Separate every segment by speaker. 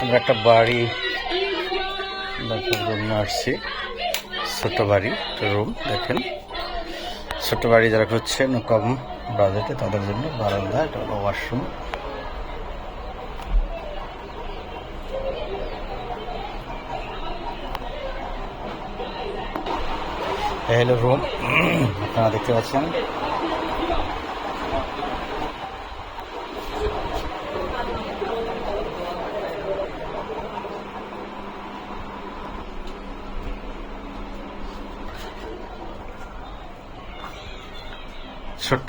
Speaker 1: আমরা একটা বাড়ি দেখার জন্য আসছি। ছোট বাড়ি রুম দেখেন। ছোট বাড়ি যারা খুঁজছেন, কম বাজেটে তাদের জন্য বারান্দা হলো ওয়াশরুম হলো রুম আপনারা দেখতে পাচ্ছেন ছোট্ট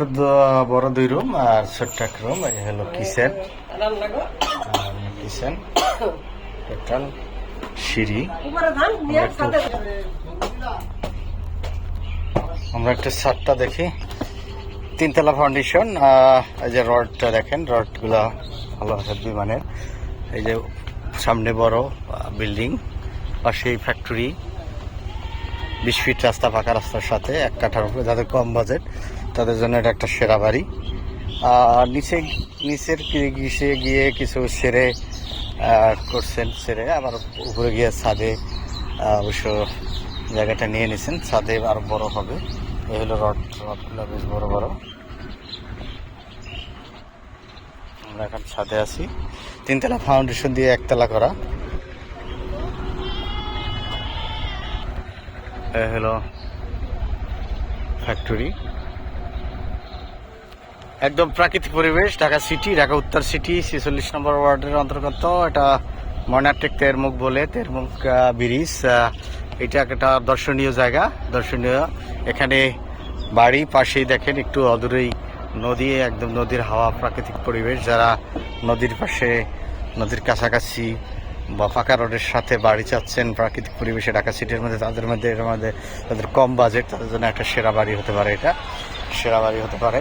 Speaker 1: বড় দুই রুম আর ছোট্ট এক রুম এই হলো কিচেন কিচেন টোটাল সিঁড়ি। আমরা একটা ছাদটা দেখি। তিনতলা ফাউন্ডেশন এই যে রডটা দেখেন রডগুলা ভালো হেভি মানের। এই যে সামনে বড় বিল্ডিং পাশেই ফ্যাক্টরি বিশ ফিট রাস্তা পাকা রাস্তার সাথে, এক কাঠার উপরে, যাদের কম বাজেট, তাদের জন্য এটা একটা সেরা বাড়ি। আর নিচে, নিচের গিসে গিয়ে কিছু সেরে করছেন, সেরে আবার উপরে গিয়ে ছাদে অবশ্য জায়গাটা নিয়ে নিছেন, ছাদে আরও বড় হবে। এই হলো রড, রডগুলো বেশ বড় বড়। আমরা এখন ছাদে আছি। তিনতলা ফাউন্ডেশন দিয়ে একতলা করা। হলো ফ্যাক্টরি একদম প্রাকৃতিক পরিবেশ, ঢাকা সিটি ঢাকা উত্তর সিটি ছেচল্লিশ নম্বর ওয়ার্ডের অন্তর্গত। এটা ময়নাটেক তেরমুখ বলে তেরমুখ ব্রিজ এটা একটা দর্শনীয় জায়গা, দর্শনীয়। এখানে বাড়ি পাশেই দেখেন, একটু অদূরেই নদী, একদম নদীর হাওয়া, প্রাকৃতিক পরিবেশ। যারা নদীর পাশে, নদীর কাছাকাছি বা ফাঁকা রোডের সাথে বাড়ি চাচ্ছেন প্রাকৃতিক পরিবেশে ঢাকা সিটির মধ্যে, তাদের মধ্যে, এর মধ্যে তাদের কম বাজেট তাদের জন্য একটা সেরা বাড়ি হতে পারে এটা, সেরা বাড়ি হতে পারে।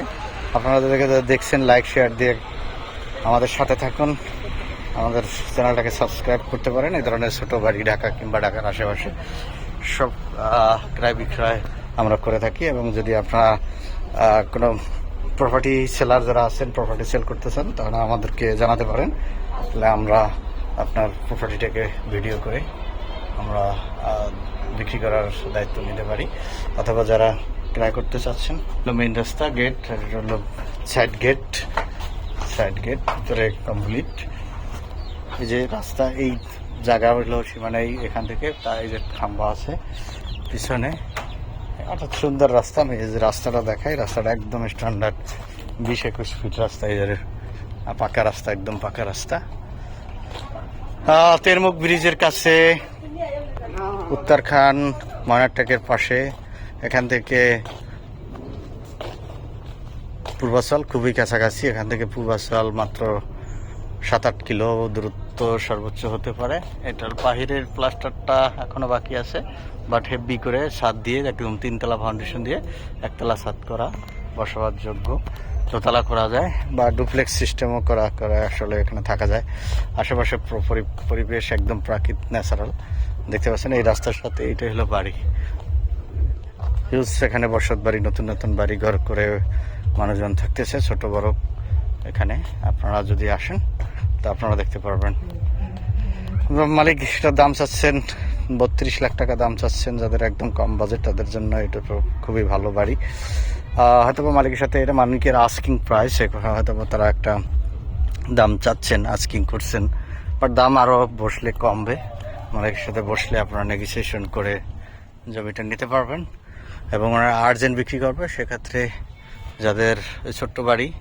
Speaker 1: আপনারা যাদেরকে দেখছেন লাইক শেয়ার দিয়ে আমাদের সাথে থাকুন। আমাদের চ্যানেলটাকে সাবস্ক্রাইব করতে পারেন, এই ধরনের ছোটো বাড়ি ঢাকা কিংবা ঢাকার আশেপাশে। সব ক্রয় বিক্রয় আমরা করে থাকি এবং যদি আপনারা কোনো প্রপার্টি সেলার যারা আছেন প্রপার্টি সেল করতে চান তাহলে আমাদেরকে জানাতে পারেন। তাহলে আমরা আপনার প্রপার্টিটাকে ভিডিও করে আমরা বিক্রি করার দায়িত্ব নিতে পারি। অথবা যারা ক্রয় করতে চাচ্ছেন মেইন রাস্তা গেট হলো সাইড গেট সাইড গেট ভিতরে কমপ্লিট এই যে রাস্তা, এই জায়গা হলো সীমানাই এখান থেকে তার এই যে খাম্বা আছে, পিছনে। অর্থাৎ সুন্দর রাস্তা, আমি এই যে রাস্তাটা দেখাই, রাস্তাটা একদম স্ট্যান্ডার্ড বিশ একুশ ফিট রাস্তা, এই পাকা রাস্তা, একদম পাকা রাস্তা। তেরমুখ ব্রিজের কাছে উত্তরখান ময়নারটেকের পাশে। এখান থেকে পূর্বাচল, খুবই কাছাকাছি। এখান থেকে পূর্বাচল মাত্র সাত আট কিলো দূরত্ব সর্বোচ্চ হতে পারে। এটার বাহিরের প্লাস্টারটা এখনও বাকি আছে বাট হেভি করে ছাদ দিয়ে একদম তিনতলা ফাউন্ডেশন দিয়ে একতলা ছাদ করা। বসবাসযোগ্য দোতলা করা যায় বা ডুপ্লেক্স সিস্টেমও করা করা আসলে এখানে থাকা যায়। আশেপাশে পরিবেশ একদম প্রাকৃত, ন্যাচারাল। দেখতে পাচ্ছেন এই রাস্তার সাথে এইটাই হলো বাড়ি। হিউজ সেখানে বসত বাড়ি, নতুন নতুন বাড়ি ঘর করে মানুষজন থাকতেছে, ছোট বড় এখানে। আপনারা যদি আসেন, তা আপনারা দেখতে পারবেন। মালিক দাম চাচ্ছেন বত্রিশ লাখ টাকা দাম চাচ্ছেন যাদের একদম কম বাজেট তাদের জন্য এটা তো খুবই ভালো বাড়ি। আহ, হয়তোবা মালিকের সাথে এটা মালিকের আস্কিং প্রাইস হয়তো তারা একটা দাম চাচ্ছেন আস্কিং করছেন। বাট দাম আরও বসলে কমবে। মালিকের সাথে বসলে আপনারা নেগোসিয়েশন করে জমিটা নিতে পারবেন এবং ওনারা আর্জেন্ট বিক্রি করবে। সেক্ষেত্রে যাদের ছোট্ট বাড়ি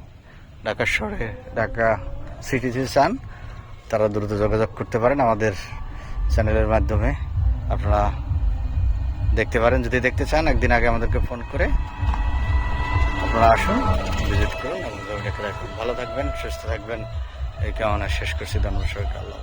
Speaker 1: ঢাকা শহরে ঢাকা সিটিতে চান তারা দ্রুত যোগাযোগ করতে পারেন আমাদের চ্যানেলের মাধ্যমে। আপনারা দেখতে পারেন, যদি দেখতে চান, একদিন আগে আমাদেরকে ফোন করে আপনারা আসুন, ভিজিট করুন এবং ভালো থাকবেন, সুস্থ থাকবেন। এই কামনা শেষ করছি। ধন্যবাদ সবাইকে। আল্লাহ।